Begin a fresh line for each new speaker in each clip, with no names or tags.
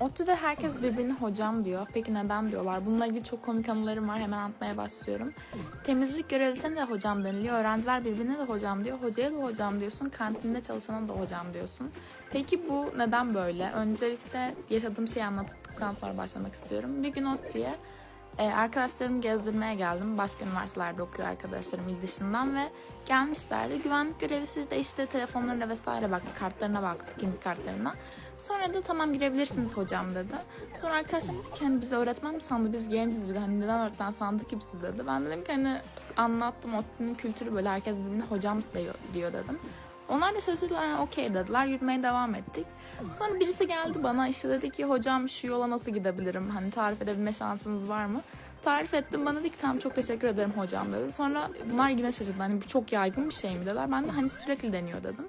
ODTÜ'de herkes birbirine hocam diyor. Peki neden diyorlar? Bununla ilgili çok komik anılarım var. Hemen anlatmaya başlıyorum. Temizlik görevlisine de hocam deniliyor. Öğrenciler birbirine de hocam diyor. Hocaya da hocam diyorsun. Kantinde çalışana da hocam diyorsun. Peki bu neden böyle? Öncelikle yaşadığım şeyi anlattıktan sonra başlamak istiyorum. Bir gün ODTÜ'ye e, arkadaşlarımı gezdirmeye geldim. Başka üniversitelerde okuyor arkadaşlarım il dışından ve gelmişlerdi. Güvenlik görevlisi de işte telefonlarına vesaire baktı, kartlarına baktı, kimlik kartlarına. Sonra da tamam girebilirsiniz hocam dedi. Sonra arkadaşlar dedi ki hani bizi öğretmen mi sandı, biz genciz bir hani neden öğretmen sandı ki bizi dedi. Ben dedim ki hani anlattım, ODTÜ'nün kültürü böyle herkes birbirine hocam diyor, diyor dedim. Onlar da şaşırdılar, yani okey dediler, yürümeye devam ettik. Sonra birisi geldi bana işte dedi ki hocam şu yola nasıl gidebilirim, hani tarif edebilme şansınız var mı? Tarif ettim bana dedi ki tamam çok teşekkür ederim hocam dedi. Sonra bunlar yine şaşırdı hani bu çok yaygın bir şey mi dediler. Ben de hani sürekli deniyor dedim.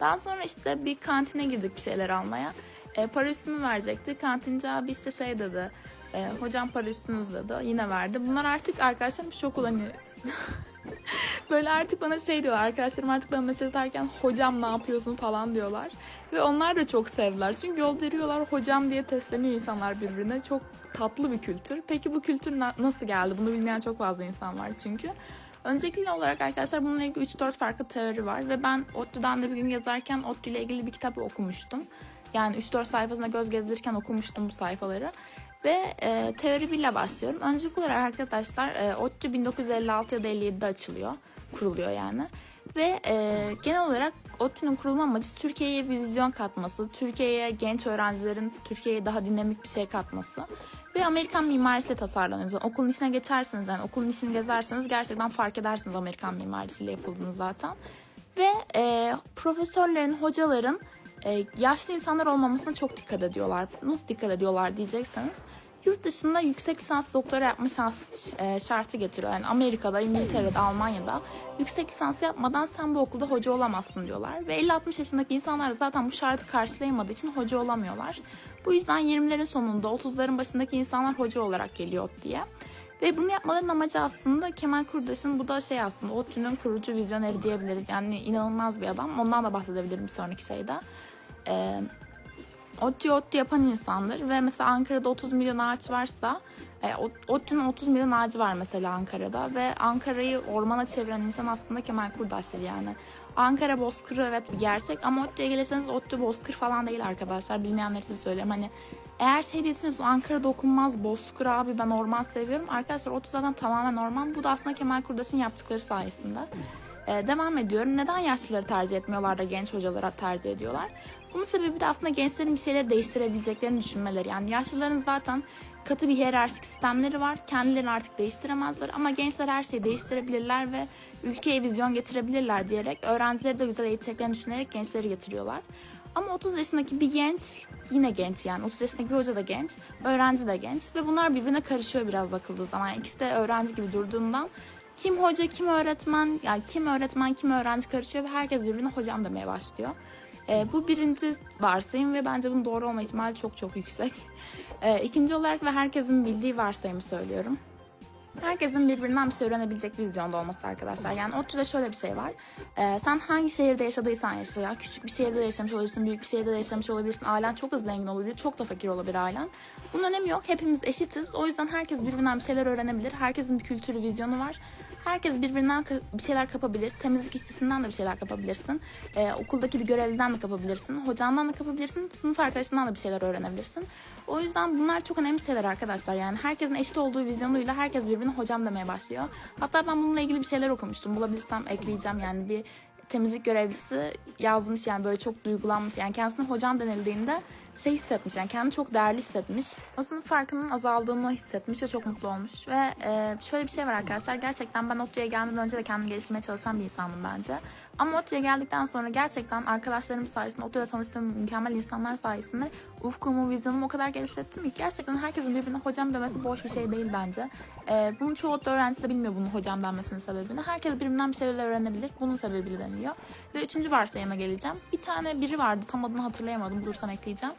Daha sonra işte bir kantine girdik bir şeyler almaya. E, para üstümü verecekti. Kantinci abi işte şey dedi. E, hocam para üstünüz dedi. Yine verdi. Bunlar artık arkadaşlarım şok olan Böyle artık bana şey diyorlar. Arkadaşlarım artık bana mesaj atarken hocam ne yapıyorsun falan diyorlar. Ve onlar da çok sevdiler. Çünkü yol veriyorlar hocam diye tesleniyor insanlar birbirine. Çok tatlı bir kültür. Peki bu kültür na- nasıl geldi? Bunu bilmeyen çok fazla insan var çünkü. Öncelikli olarak arkadaşlar bununla ilgili 3-4 farklı teori var ve ben ODTÜ'den de bir gün yazarken ODTÜ ile ilgili bir kitap okumuştum. Yani 3-4 sayfasına göz gezdirirken okumuştum bu sayfaları. Ve e, teori 1 ile başlıyorum. Öncelikli olarak arkadaşlar e, ODTÜ 1956 ya da 57'de açılıyor. Kuruluyor yani. Ve e, genel olarak ODTÜ'nün kurulma amacı Türkiye'ye vizyon katması, Türkiye'ye genç öğrencilerin Türkiye'ye daha dinamik bir şey katması. Ve Amerikan mimarisiyle tasarlanıyor. Yani okulun içine geçerseniz yani okulun içini gezerseniz gerçekten fark edersiniz Amerikan mimarisiyle yapıldığını zaten. Ve e, profesörlerin, hocaların e, yaşlı insanlar olmamasına çok dikkat ediyorlar. Nasıl dikkat ediyorlar diyecekseniz yurt dışında yüksek lisans doktora yapma şans, e, şartı getiriyor. Yani Amerika'da, İngiltere'de, Almanya'da yüksek lisans yapmadan sen bu okulda hoca olamazsın diyorlar. Ve 50-60 yaşındaki insanlar zaten bu şartı karşılayamadığı için hoca olamıyorlar. Bu yüzden 20'lerin sonunda 30'ların başındaki insanlar hoca olarak geliyor diye. Ve bunu yapmaların amacı aslında Kemal Kurdaş'ın bu da şey aslında ODTÜ'nün kurucu vizyoneri diyebiliriz. Yani inanılmaz bir adam. Ondan da bahsedebilirim bir sonraki şeyde. Ee, ODTÜ ODTÜ yapan insandır ve mesela Ankara'da 30 milyon ağaç varsa e, ODTÜ'nün 30 milyon ağacı var mesela Ankara'da ve Ankara'yı ormana çeviren insan aslında Kemal Kurdaş'tır yani. Ankara bozkırı evet bir gerçek ama ODTÜ'ye gelirseniz ODTÜ bozkır falan değil arkadaşlar. Bilmeyenler için söyleyeyim. Hani eğer şey diyorsunuz Ankara'da okunmaz bozkır abi ben orman seviyorum. Arkadaşlar ODTÜ zaten tamamen orman. Bu da aslında Kemal Kurdaş'ın yaptıkları sayesinde. Ee, devam ediyorum. Neden yaşlıları tercih etmiyorlar da genç hocalara tercih ediyorlar? Bunun sebebi de aslında gençlerin bir şeyleri değiştirebileceklerini düşünmeleri. Yani yaşlıların zaten katı bir hiyerarşik sistemleri var. Kendilerini artık değiştiremezler ama gençler her şeyi değiştirebilirler ve ülkeye vizyon getirebilirler diyerek öğrencileri de güzel eğiteceklerini düşünerek gençleri getiriyorlar. Ama 30 yaşındaki bir genç yine genç yani 30 yaşındaki bir hoca da genç, öğrenci de genç ve bunlar birbirine karışıyor biraz bakıldığı zaman. Yani ikisi de öğrenci gibi durduğundan kim hoca, kim öğretmen, yani kim öğretmen, kim öğrenci karışıyor ve herkes birbirine hocam demeye başlıyor. E, bu birinci varsayım ve bence bunun doğru olma ihtimali çok çok yüksek. E, ikinci olarak ve herkesin bildiği varsayımı söylüyorum. Herkesin birbirinden bir şey öğrenebilecek vizyonda olması arkadaşlar. Yani ODTÜ'de şöyle bir şey var. Ee, sen hangi şehirde yaşadıysan yaşa. Ya küçük bir şehirde de yaşamış olabilirsin, büyük bir şehirde de yaşamış olabilirsin. Ailen çok da zengin olabilir, çok da fakir olabilir ailen. Bunun önemi yok. Hepimiz eşitiz. O yüzden herkes birbirinden bir şeyler öğrenebilir. Herkesin bir kültürü, vizyonu var. Herkes birbirinden bir şeyler kapabilir. Temizlik işçisinden de bir şeyler kapabilirsin. Ee, okuldaki bir görevliden de kapabilirsin. Hocandan da kapabilirsin. Sınıf arkadaşından da bir şeyler öğrenebilirsin. O yüzden bunlar çok önemli şeyler arkadaşlar. Yani herkesin eşit olduğu vizyonuyla herkes birbirine hocam demeye başlıyor. Hatta ben bununla ilgili bir şeyler okumuştum. Bulabilirsem ekleyeceğim yani bir temizlik görevlisi yazmış yani böyle çok duygulanmış. Yani kendisine hocam denildiğinde şey hissetmiş yani kendini çok değerli hissetmiş. O sınıf farkının azaldığını hissetmiş ve çok mutlu olmuş. Ve e, şöyle bir şey var arkadaşlar gerçekten ben ODTÜ'ye gelmeden önce de kendimi geliştirmeye çalışan bir insandım bence. Ama ODTÜ'ye geldikten sonra gerçekten arkadaşlarım sayesinde, ODTÜ'de tanıştığım mükemmel insanlar sayesinde ufkumu, vizyonumu o kadar genişlettim ki gerçekten herkesin birbirine hocam demesi boş bir şey değil bence. Ee, bunun çoğu ODTÜ öğrencisi de bilmiyor bunun hocam denmesinin sebebini. Herkes birbirinden bir şeyler öğrenebilir. Bunun sebebiyle deniliyor. Ve üçüncü varsayıma geleceğim. Bir tane biri vardı tam adını hatırlayamadım. Bulursam ekleyeceğim.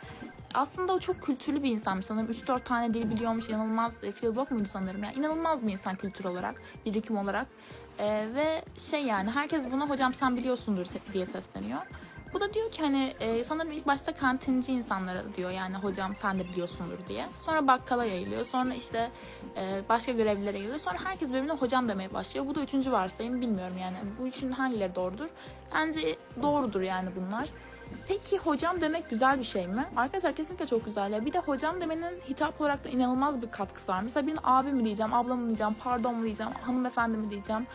Aslında o çok kültürlü bir insanmış sanırım. 3-4 tane dil biliyormuş. inanılmaz e, Philbrook muydu sanırım. Yani inanılmaz bir insan kültür olarak, birikim olarak. Ee, ve şey yani herkes buna hocam sen biliyorsundur diye sesleniyor. Bu da diyor ki hani e, sanırım ilk başta kantinci insanlara diyor yani hocam sen de biliyorsundur diye. Sonra bakkala yayılıyor. Sonra işte e, başka görevlilere yayılıyor. Sonra herkes birbirine hocam demeye başlıyor. Bu da üçüncü varsayım bilmiyorum yani. Bu üçün hangileri doğrudur? Bence doğrudur yani bunlar. Peki hocam demek güzel bir şey mi? Arkadaşlar kesinlikle çok güzel ya. Bir de hocam demenin hitap olarak da inanılmaz bir katkısı var. Mesela birine abi mi diyeceğim, abla mı diyeceğim, pardon mu diyeceğim, hanımefendi mi diyeceğim.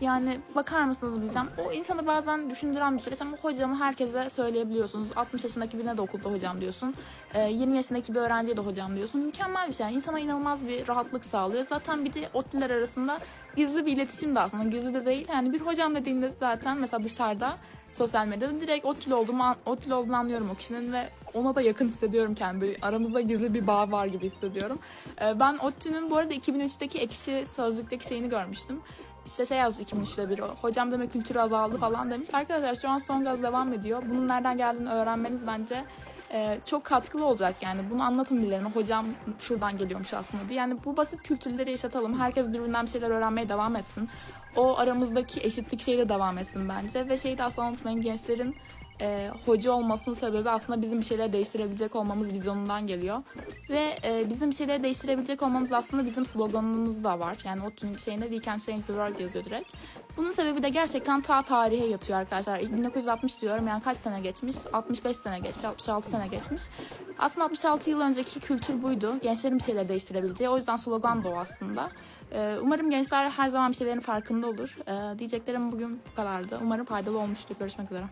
Yani bakar mısınız diyeceğim. O insanı bazen düşündüren bir süreç ama hocamı herkese söyleyebiliyorsunuz. 60 yaşındaki birine de okulda hocam diyorsun. Ee, 20 yaşındaki bir öğrenciye de hocam diyorsun. Mükemmel bir şey. Yani insana inanılmaz bir rahatlık sağlıyor. Zaten bir de ODTÜ'ler arasında gizli bir iletişim de aslında. Gizli de değil. Yani bir hocam dediğinde zaten mesela dışarıda sosyal medyada direkt ODTÜ'lü olduğumu, ODTÜ'lü olduğunu anlıyorum o kişinin ve ona da yakın hissediyorum kendimi. Aramızda gizli bir bağ var gibi hissediyorum. Ee, ben ODTÜ'nün bu arada 2003'teki ekşi sözlükteki şeyini görmüştüm. İşte şey yazmış 2003'te bir o. Hocam deme kültürü azaldı falan demiş. Arkadaşlar şu an son gaz devam ediyor. Bunun nereden geldiğini öğrenmeniz bence e, çok katkılı olacak yani. Bunu anlatın birilerine. Hocam şuradan geliyormuş aslında diye. Yani bu basit kültürleri yaşatalım. Herkes birbirinden bir şeyler öğrenmeye devam etsin. O aramızdaki eşitlik şeyi de devam etsin bence. Ve şeyi de asla unutmayın gençlerin e, hoca olmasının sebebi aslında bizim bir şeyler değiştirebilecek olmamız vizyonundan geliyor. Ve e, bizim bir şeyleri değiştirebilecek olmamız aslında bizim sloganımız da var. Yani o tüm şeyinde We Can Change the World yazıyor direkt. Bunun sebebi de gerçekten ta tarihe yatıyor arkadaşlar. 1960 diyorum yani kaç sene geçmiş? 65 sene geçmiş, 66 sene geçmiş. Aslında 66 yıl önceki kültür buydu. Gençlerin bir şeyleri değiştirebileceği. O yüzden slogan da o aslında. Ee, Umarım gençler her zaman bir şeylerin farkında olur. Ee, Diyeceklerim bugün bu kadardı. Umarım faydalı olmuştur. Görüşmek üzere.